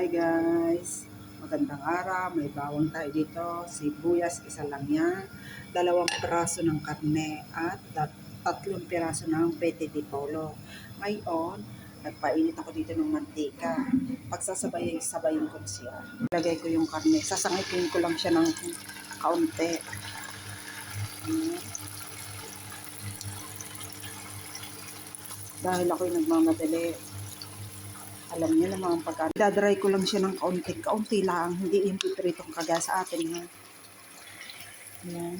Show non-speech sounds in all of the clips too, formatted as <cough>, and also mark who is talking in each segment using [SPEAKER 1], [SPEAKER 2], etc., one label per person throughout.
[SPEAKER 1] Hi guys! Magandang araw, may bawang tayo dito. Sibuyas, isa lang yan. Dalawang piraso ng karne at tat- tatlong piraso ng pete di polo. Ngayon, nagpainit ako dito ng mantika. Pagsasabay, sabayin ko siya. Lagay ko yung karne. Sasangitin ko lang siya ng kaunti. Ayan. Dahil ako'y nagmamadali, alam niyo naman pagka dadry ko lang siya ng kaunti, kaunti lang, hindi yung pipritong kagaya sa atin ha. Ayan.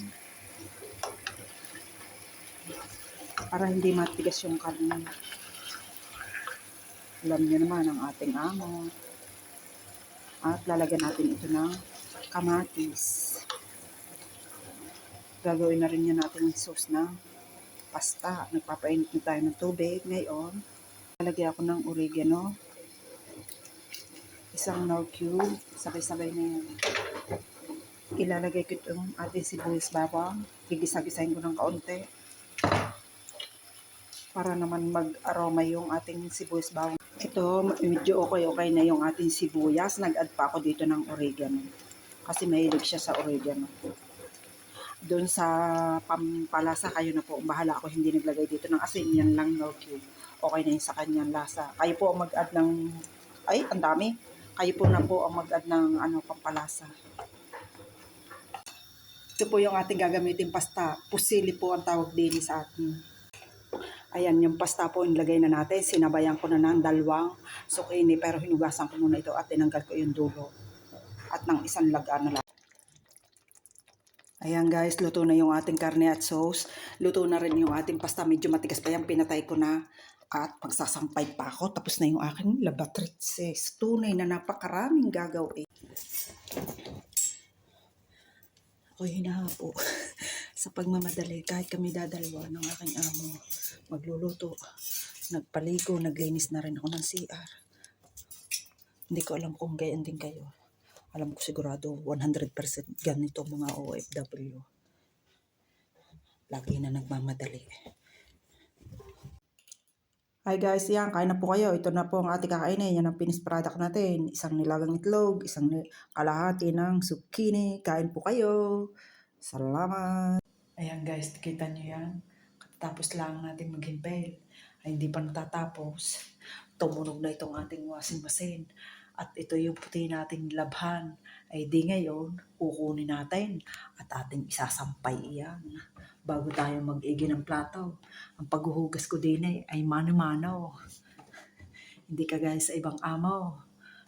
[SPEAKER 1] Para hindi matigas yung karne. Alam niyo naman ang ating amo. At lalagyan natin ito ng kamatis. Gagawin na rin niya natin yung sauce na pasta. Nagpapainit na tayo ng tubig ngayon. Lalagyan ako ng oregano isang now cube, sabay-sabay na yan. Ilalagay ko itong ating sibuyas bawang. Gigisa-gisahin ko ng kaunti. Para naman mag-aroma yung ating sibuyas bawang. Ito, medyo okay-okay na yung ating sibuyas. Nag-add pa ako dito ng oregano. Kasi mahilig siya sa oregano. Doon sa pampalasa, kayo na po. Bahala ako hindi naglagay dito ng asin. Yan lang no cube. Okay na yun sa kanyang lasa. Kayo po mag-add ng... Ay, ang dami kayo po na po ang mag-add ng ano, pampalasa. Ito po yung ating gagamitin pasta. Pusili po ang tawag din sa atin. Ayan, yung pasta po inilagay na natin. Sinabayan ko na ng dalawang sukini pero hinugasan ko muna ito at tinanggal ko yung dulo. At ng isang laga na lang. Ayan guys, luto na yung ating karne at sauce. Luto na rin yung ating pasta. Medyo matigas pa yan. Pinatay ko na. At magsasampay pa ako. Tapos na yung aking labatrices. Tunay na napakaraming gagawin. Ako'y hinahapo <laughs> sa pagmamadali. Kahit kami dadalwa ng aking amo. Magluluto. Nagpaligo. Naglinis na rin ako ng CR. Hindi ko alam kung gayon din kayo. Alam ko sigurado 100% ganito mga OFW. Lagi na nagmamadali. Hi guys, yan, kain na po kayo. Ito na po ang ating kakainin. Yan ang finished product natin. Isang nilagang itlog, isang kalahati ng zucchini. Kain po kayo. Salamat. Ayan guys, kita nyo yan. Tapos lang natin maghimpel. Ay hindi pa natatapos. Tumunog na itong ating washing machine. At ito yung puti nating labhan. Ay di ngayon, kukunin natin at ating isasampay iyan bago tayo mag-igi ng plato. Ang paghuhugas ko din ay, ay mano-mano. Hindi kagaya sa ibang amo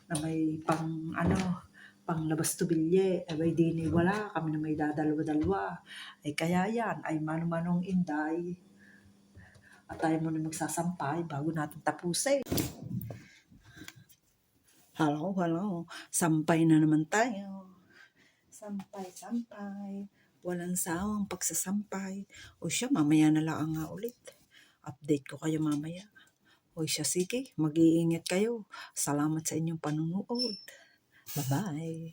[SPEAKER 1] na may pang ano, pang labas tubilye. Ay di ni wala, kami na may dadalwa-dalwa. Ay kaya yan, ay mano-manong inday. At tayo muna magsasampay bago natin tapusin. Hello, hello. Sampay na naman tayo. Sampay, sampay. Walang sawang pagsasampay. O siya, mamaya na lang nga ulit. Update ko kayo mamaya. O siya, sige, mag-iingat kayo. Salamat sa inyong panunood. Bye-bye.